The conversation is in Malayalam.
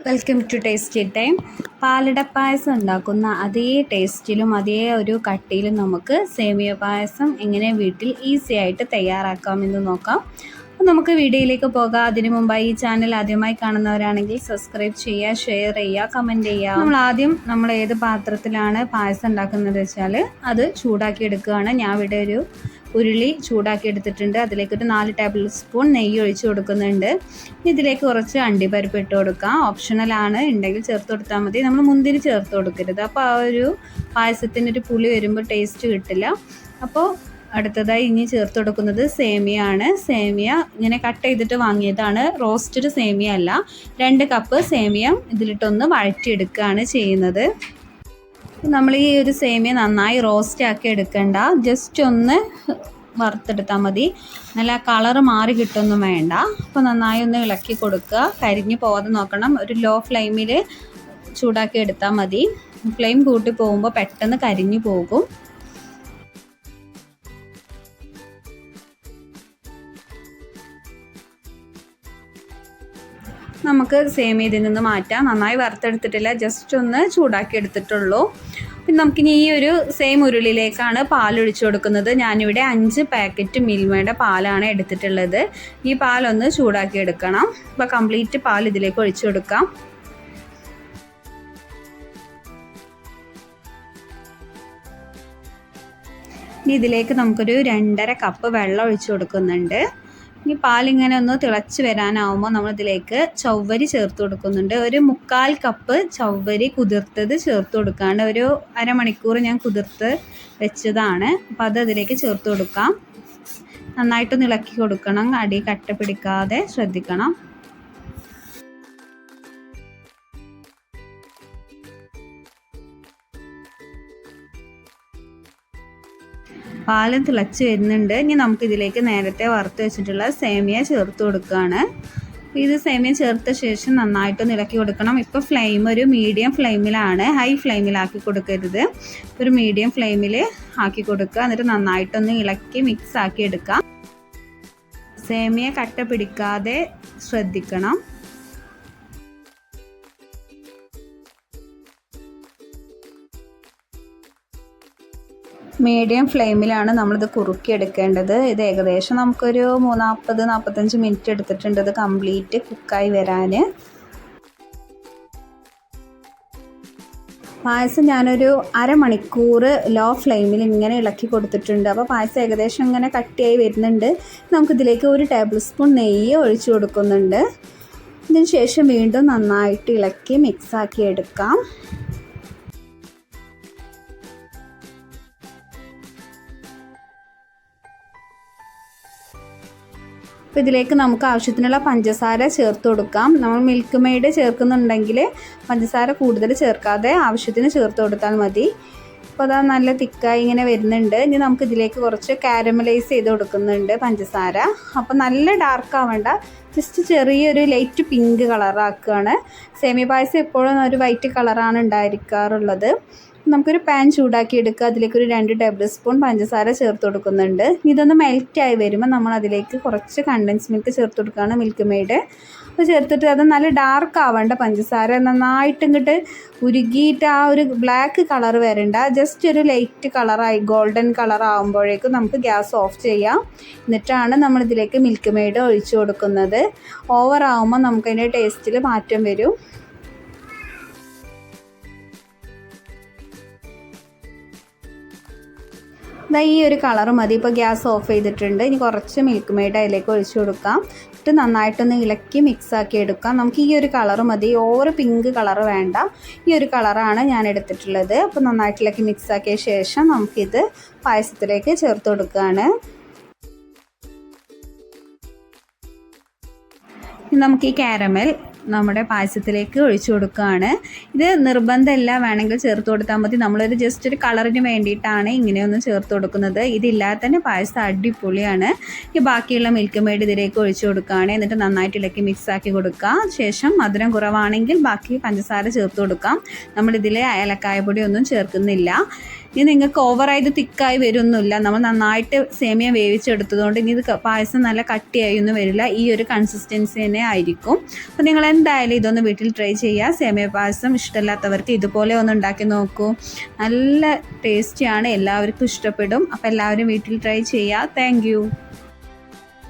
Welcome to tasty time palada payasam ഉണ്ടാക്കുന്ന അതേ ടേസ്റ്റിലും അതേ ഒരു കട്ടിയിലും നമുക്ക് സേമിയ പായസം എങ്ങനെ വീട്ടിൽ ഈസി ആയിട്ട് തയ്യാറാക്കാമെന്ന് നോക്കാം. അപ്പോൾ നമുക്ക് വീഡിയോയിലേക്ക് പോകാം. അതിനു മുമ്പായി ഈ ചാനൽ ആദ്യമായി കാണുന്നവരാണെങ്കിൽ സബ്സ്ക്രൈബ് ചെയ്യുക ഷെയർ ചെയ്യുക കമന്റ് ചെയ്യുക. നമ്മൾ ആദ്യം നമ്മൾ ഏത് പാത്രത്തിലാണ് പായസം ഉണ്ടാക്കുന്നത് വെച്ചാൽ അത് ചൂടാക്കി എടുക്കുകയാണ്. ഞാൻ ഇവിടെ ഒരു ഉരുളി ചൂടാക്കി എടുത്തിട്ടുണ്ട് അതിലേക്ക് ഒരു നാല് ടേബിൾ സ്പൂൺ നെയ്യ് ഒഴിച്ച് കൊടുക്കുന്നുണ്ട്. ഇതിലേക്ക് കുറച്ച് അണ്ടിപ്പരിപ്പ് ഇട്ട് കൊടുക്കാം. ഓപ്ഷണലാണ് ഉണ്ടെങ്കിൽ ചേർത്ത് കൊടുത്താൽ മതി. നമ്മൾ മുന്തിരി ചേർത്ത് കൊടുക്കരുത്. അപ്പോൾ ആ ഒരു പായസത്തിന്റെ ഒരു പുളി വരുമ്പോൾ ടേസ്റ്റ് കിട്ടില്ല. അപ്പോൾ അടുത്തതായി ഇനി ചേർത്ത് കൊടുക്കുന്നത് സേമിയ ആണ് സേമിയ ഇങ്ങനെ കട്ട് ചെയ്തിട്ട് വാങ്ങിയതാണ്. റോസ്റ്റഡ് സേമിയ അല്ല. രണ്ട് കപ്പ് സേമിയ ഇതിലിട്ടൊന്ന് വഴറ്റിയെടുക്കുകയാണ് ചെയ്യുന്നത്. നമ്മൾ ഈ ഒരു സേമിയ നന്നായി റോസ്റ്റ് ആക്കി എടുക്കണ്ട. ജസ്റ്റ് ഒന്ന് വറുത്തെടുത്താൽ മതി. നല്ല കളർ മാറി കിട്ടൊന്നും വേണ്ട. അപ്പോൾ നന്നായി ഒന്ന് ഇളക്കി കൊടുക്കുക. കരിഞ്ഞു പോകാതെ നോക്കണം. ഒരു ലോ ഫ്ലെയിമിൽ ചൂടാക്കി എടുത്താൽ മതി. ഫ്ലെയിം കൂട്ടി പോകുമ്പോൾ പെട്ടെന്ന് കരിഞ്ഞു പോകും. നമുക്ക് സെയിം ഇതിൽ നിന്ന് മാറ്റാം. നന്നായി വറുത്തെടുത്തിട്ടില്ല. ജസ്റ്റ് ഒന്ന് ചൂടാക്കി എടുത്തിട്ടുള്ളൂ. പിന്നെ നമുക്കിനി ഈ ഒരു സെയിം ഉരുളിയിലേക്കാണ് പാൽ ഒഴിച്ചു കൊടുക്കുന്നത്. ഞാനിവിടെ അഞ്ച് പാക്കറ്റ് മിൽമയുടെ പാലാണ് എടുത്തിട്ടുള്ളത്. ഈ പാലൊന്ന് ചൂടാക്കി എടുക്കണം. അപ്പോൾ കംപ്ലീറ്റ് പാൽ ഇതിലേക്ക് ഒഴിച്ചു കൊടുക്കാം. ഇനി ഇതിലേക്ക് നമുക്കൊരു രണ്ടര കപ്പ് വെള്ളം ഒഴിച്ചു കൊടുക്കുന്നുണ്ട്. ഇനി പാലിങ്ങനെ ഒന്ന് തിളച്ച് വരാനാവുമ്പോൾ നമ്മളിതിലേക്ക് ചവ്വരി ചേർത്ത് കൊടുക്കുന്നുണ്ട്. ഒരു മുക്കാൽ കപ്പ് ചവ്വരി കുതിർത്തത് ചേർത്ത് കൊടുക്കാണ്ട് ഒരു അരമണിക്കൂർ ഞാൻ കുതിർത്ത് വെച്ചതാണ്. അപ്പോൾ അത് അതിലേക്ക് ചേർത്ത് കൊടുക്കാം. നന്നായിട്ടൊന്ന് ഇളക്കി കൊടുക്കണം. അടി കട്ട പിടിക്കാതെ ശ്രദ്ധിക്കണം. പാൽ തിളച്ച് വരുന്നുണ്ട്. ഇനി നമുക്കിതിലേക്ക് നേരത്തെ വറുത്ത് വെച്ചിട്ടുള്ള സേമിയ ചേർത്ത് കൊടുക്കുകയാണ് ഇത് സേമിയ ചേർത്ത ശേഷം നന്നായിട്ട് ഇളക്കി കൊടുക്കണം. ഇപ്പോൾ ഫ്ലെയിം ഒരു മീഡിയം ഫ്ലെയിമിലാണ് ഹൈ ഫ്ലെയിമിലാക്കി കൊടുക്കരുത്. ഒരു മീഡിയം ഫ്ലെയിമിൽ ആക്കി കൊടുക്കുക. എന്നിട്ട് നന്നായിട്ടൊന്ന് ഇളക്കി മിക്സ് ആക്കി എടുക്കാം. സേമിയ കട്ട പിടിക്കാതെ ശ്രദ്ധിക്കണം. മീഡിയം ഫ്ലെയിമിലാണ് നമ്മളിത് കുറുക്കിയെടുക്കേണ്ടത്. ഇത് ഏകദേശം നമുക്കൊരു മൂന്നാൽപ്പത് നാൽപ്പത്തഞ്ച് മിനിറ്റ് എടുത്തിട്ടുണ്ട് ഇത് കംപ്ലീറ്റ് കുക്കായി വരാൻ പായസം ഞാനൊരു അരമണിക്കൂർ ലോ ഫ്ലെയിമിൽ ഇങ്ങനെ ഇളക്കി കൊടുത്തിട്ടുണ്ട്. അപ്പോൾ പായസം ഏകദേശം ഇങ്ങനെ കട്ടിയായി വരുന്നുണ്ട്. നമുക്കിതിലേക്ക് ഒരു ടേബിൾ സ്പൂൺ നെയ്യ് ഒഴിച്ചു കൊടുക്കുന്നുണ്ട്. ഇതിന് ശേഷം വീണ്ടും നന്നായിട്ട് ഇളക്കി മിക്സാക്കി എടുക്കാം. അപ്പോൾ ഇതിലേക്ക് നമുക്ക് ആവശ്യത്തിനുള്ള പഞ്ചസാര ചേർത്ത് കൊടുക്കാം. നമ്മൾ മിൽക്ക് മെയ്ഡ് ചേർക്കുന്നുണ്ടെങ്കിൽ പഞ്ചസാര കൂടുതൽ ചേർക്കാതെ ആവശ്യത്തിന് ചേർത്ത് കൊടുത്താൽ മതി. അപ്പോൾ അതാ നല്ല തിക്കായി ഇങ്ങനെ വരുന്നുണ്ട്. ഇനി നമുക്ക് ഇതിലേക്ക് കുറച്ച് കാരമലൈസ് ചെയ്ത് കൊടുക്കുന്നുണ്ട് പഞ്ചസാര. അപ്പോൾ നല്ല ഡാർക്ക് ആവേണ്ട. ജസ്റ്റ് ചെറിയൊരു ലൈറ്റ് പിങ്ക് കളറാക്കുകയാണ്. സേമിയ പായസം എപ്പോഴും ഒരു വൈറ്റ് കളറാണ് ഉണ്ടായിരിക്കാറുള്ളത്. നമുക്കൊരു പാൻ ചൂടാക്കി എടുക്കുക. അതിലേക്ക് ഒരു രണ്ട് ടേബിൾ സ്പൂൺ പഞ്ചസാര ചേർത്ത് കൊടുക്കുന്നുണ്ട്. ഇതൊന്ന് മെൽറ്റായി വരുമ്പോൾ നമ്മൾ അതിലേക്ക് കുറച്ച് കണ്ടൻസ് മിൽക്ക് ചേർത്ത് കൊടുക്കുകയാണ് മിൽക്ക് മെയ്ഡ് അപ്പോൾ ചേർത്തിട്ട് അത് നല്ല ഡാർക്ക് ആവേണ്ട പഞ്ചസാര. നന്നായിട്ട് ഇങ്ങോട്ട് ഉരുകിയിട്ട് ആ ഒരു ബ്ലാക്ക് കളർ വരണ്ട. ജസ്റ്റ് ഒരു ലൈറ്റ് കളറായി ഗോൾഡൻ കളർ ആകുമ്പോഴേക്കും നമുക്ക് ഗ്യാസ് ഓഫ് ചെയ്യാം. എന്നിട്ടാണ് നമ്മളിതിലേക്ക് മിൽക്ക് മെയ്ഡ് ഒഴിച്ചു കൊടുക്കുന്നത്. ഓവർ ആകുമ്പോൾ നമുക്കതിന്റെ ടേസ്റ്റിൽ മാറ്റം വരും. ഈ ഒരു കളർ മതി. ഇപ്പോൾ ഗ്യാസ് ഓഫ് ചെയ്തിട്ടുണ്ട്. ഇനി കുറച്ച് മിൽക്ക് മെയ്ഡ് അതിലേക്ക് ഒഴിച്ചു കൊടുക്കാം. എന്നിട്ട് നന്നായിട്ടൊന്ന് ഇളക്കി മിക്സ് ആക്കി എടുക്കാം. നമുക്ക് ഈ ഒരു കളർ മതി. ഓവർ പിങ്ക് കളർ വേണ്ട. ഈ ഒരു കളറാണ് ഞാൻ എടുത്തിട്ടുള്ളത്. അപ്പോൾ നന്നായിട്ട് ഇളക്കി മിക്സ് ആക്കിയ ശേഷം നമുക്കിത് പായസത്തിലേക്ക് ചേർത്ത് കൊടുക്കുകയാണ് നമുക്ക് ഈ കാരമൽ നമ്മുടെ പായസത്തിലേക്ക് ഒഴിച്ചു കൊടുക്കുകയാണ്. ഇത് നിർബന്ധമല്ല. വേണമെങ്കിൽ ചേർത്ത് കൊടുത്താൽ മതി. നമ്മളൊരു ജസ്റ്റ് ഒരു കളറിന് വേണ്ടിയിട്ടാണ് ഇങ്ങനെയൊന്ന് ചേർത്ത് കൊടുക്കുന്നത്. ഇതില്ലാതെ തന്നെ പായസം അടിപൊളിയാണ്. ഈ ബാക്കിയുള്ള മിൽക്ക് മെയ്ഡ് ഇതിലേക്ക് ഒഴിച്ചു കൊടുക്കുകയാണ്. എന്നിട്ട് നന്നായിട്ട് ഇളക്കി മിക്സ് ആക്കി കൊടുക്കുക. ശേഷം മധുരം കുറവാണെങ്കിൽ ബാക്കി പഞ്ചസാര ചേർത്ത് കൊടുക്കാം. നമ്മളിതിൽ ഏലക്കായ പൊടി ഒന്നും ചേർക്കുന്നില്ല. ഇനി നിങ്ങൾക്ക് ഓവറായത് തിക്കായി വരുന്നില്ല. നമ്മൾ നന്നായിട്ട് സേമിയ വേവിച്ചെടുത്തതുകൊണ്ട് ഇനി ഇത് പായസം നല്ല കട്ടിയായി ഒന്നും വരില്ല. ഈ ഒരു കൺസിസ്റ്റൻസി തന്നെ ആയിരിക്കും. അപ്പോൾ നിങ്ങൾ എന്തായാലും ഇതൊന്ന് വീട്ടിൽ ട്രൈ ചെയ്യുക. സേമിയ പായസം ഇഷ്ടമില്ലാത്തവർക്ക് ഇതുപോലെ ഒന്ന് ഉണ്ടാക്കി നോക്കൂ. നല്ല ടേസ്റ്റിയാണ് എല്ലാവർക്കും ഇഷ്ടപ്പെടും. അപ്പോൾ എല്ലാവരും വീട്ടിൽ ട്രൈ ചെയ്യുക. താങ്ക്